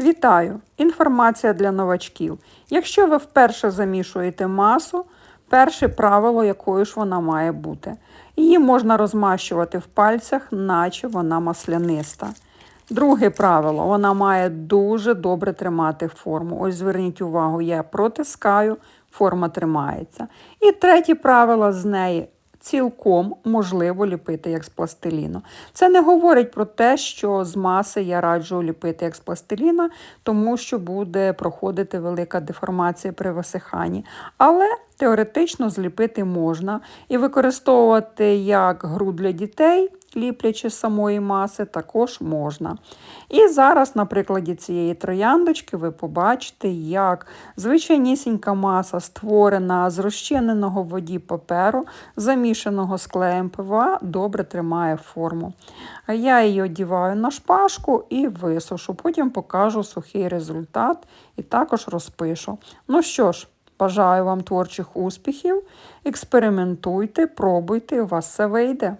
Вітаю! Інформація для новачків. Якщо ви вперше замішуєте масу, перше правило, якою ж вона має бути. Її можна розмащувати в пальцях, наче вона масляниста. Друге правило, вона має дуже добре тримати форму. Ось зверніть увагу, я протискаю, форма тримається. І третє правило з неї цілком можливо ліпити як з пластиліну. Це не говорить про те, що з маси я раджу ліпити як з пластиліна, тому що буде проходити велика деформація при висиханні. Але теоретично зліпити можна і використовувати як гру для дітей. Ліплячи самої маси, також можна. І зараз, на прикладі цієї трояндочки, ви побачите, як звичайнісінька маса створена з розчиненого в воді паперу, замішаного з клеєм ПВА, добре тримає форму. Я її одіваю на шпажку і висушу. Потім покажу сухий результат і також розпишу. Ну що ж, бажаю вам творчих успіхів, експериментуйте, пробуйте, у вас все вийде.